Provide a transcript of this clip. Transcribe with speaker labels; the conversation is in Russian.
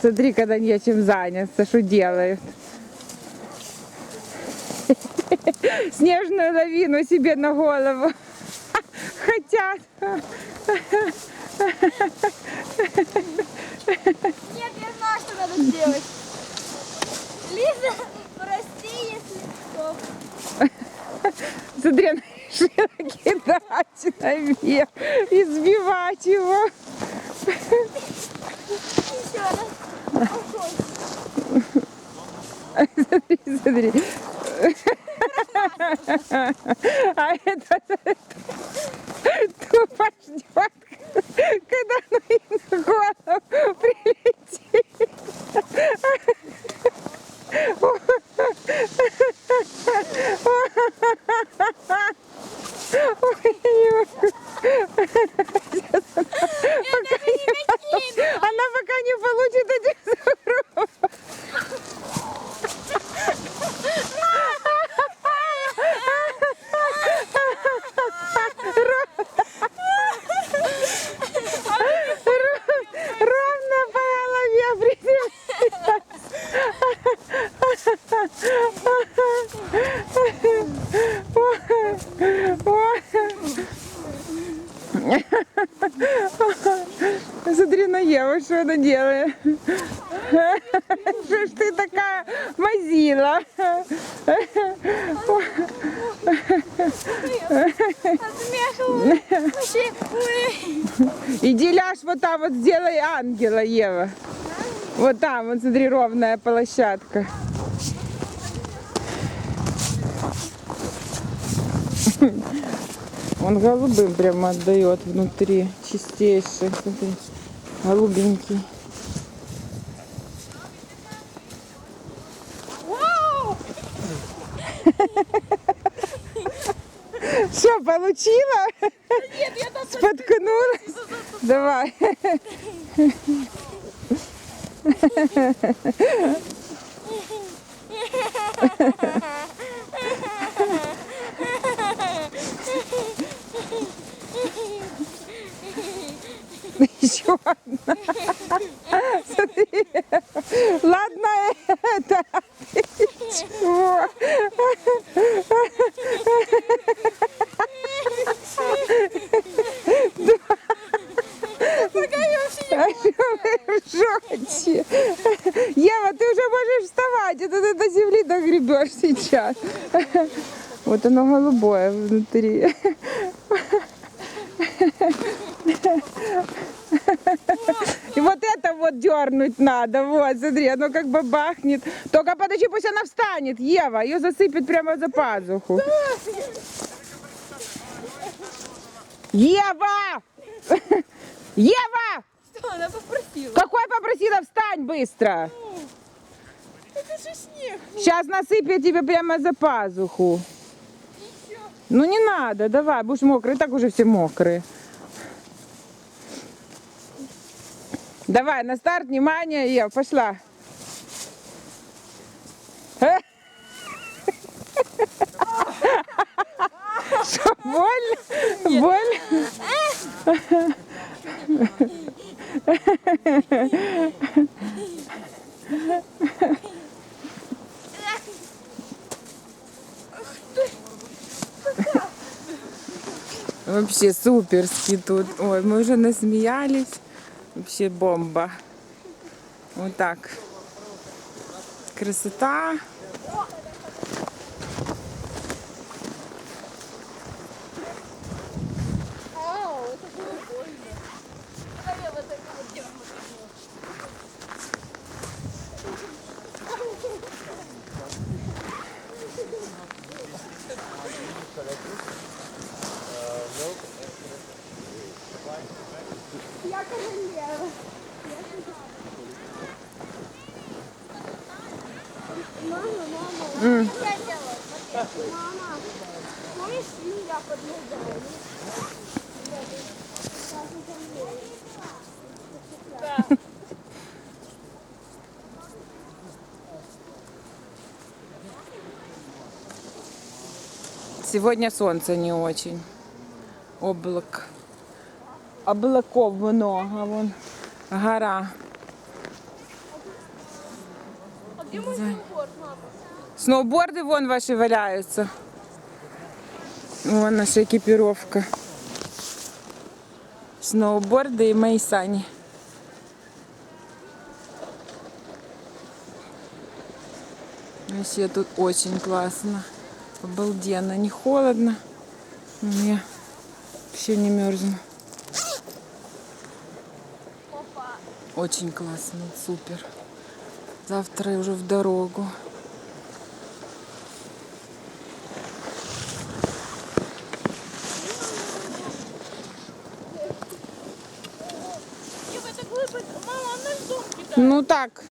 Speaker 1: Смотри, когда нечем заняться, что делают. Снежную лавину себе на голову хотят.
Speaker 2: Нет, я знаю, что надо сделать. Лиза, прости, если что.
Speaker 1: Смотри, она решила кидать наверх и сбивать его. Смотри, смотри. А это, тупо ждет, когда оно им на голову прилетит. Ой, Сейчас она пока не, она пока не получит этих сугробов. Ровно по голове приземлилась. Смотри на Еву, что она делает. Что ж ты такая мазила? Иди ляжь вот там вот сделай ангела, Ева. Вот там, вот смотри, ровная площадка. Он голубым прямо отдает внутри, чистейший, смотри, голубенький. Что, получила?
Speaker 2: Нет, я там
Speaker 1: Споткнулась? Давай. Еще одна. Смотри. Ладно это. Чего? шоке? Ева, ты уже можешь вставать, это ты до земли догребешь сейчас. Вот оно голубое внутри. Вот дернуть надо, вот, смотри, оно как бы бахнет. Только подожди, пусть она встанет, Ева, ее засыпет прямо за пазуху. Ева! Ева!
Speaker 2: Что, она попросила?
Speaker 1: Какой попросила встань быстро?
Speaker 2: Это же снег.
Speaker 1: Сейчас насыпет тебе прямо за пазуху. Ну не надо, давай, будешь мокрый, и так уже все мокрые. Давай, на старт, внимание, Ев, пошла. Что, больно? Больно? Вообще суперски тут. Ой, мы уже насмеялись. Вообще бомба. Вот так. Красота.
Speaker 2: Ау, это было больно. Давай я вот так вот дерну. Я королева. Мама, Мама, помнишь, я.
Speaker 1: Сегодня солнце не очень. Облак. Облаков много. Вон гора.
Speaker 2: Где мой мама?
Speaker 1: Сноуборды вон ваши валяются. Вон наша экипировка. Сноуборды и мои сани. Вообще тут очень классно. Обалденно. Не холодно. Мне вообще не мерзну. Очень классно, супер. Завтра уже в дорогу.
Speaker 2: Ева, это глыбы. Мама, она ж дом кидает.
Speaker 1: Ну так,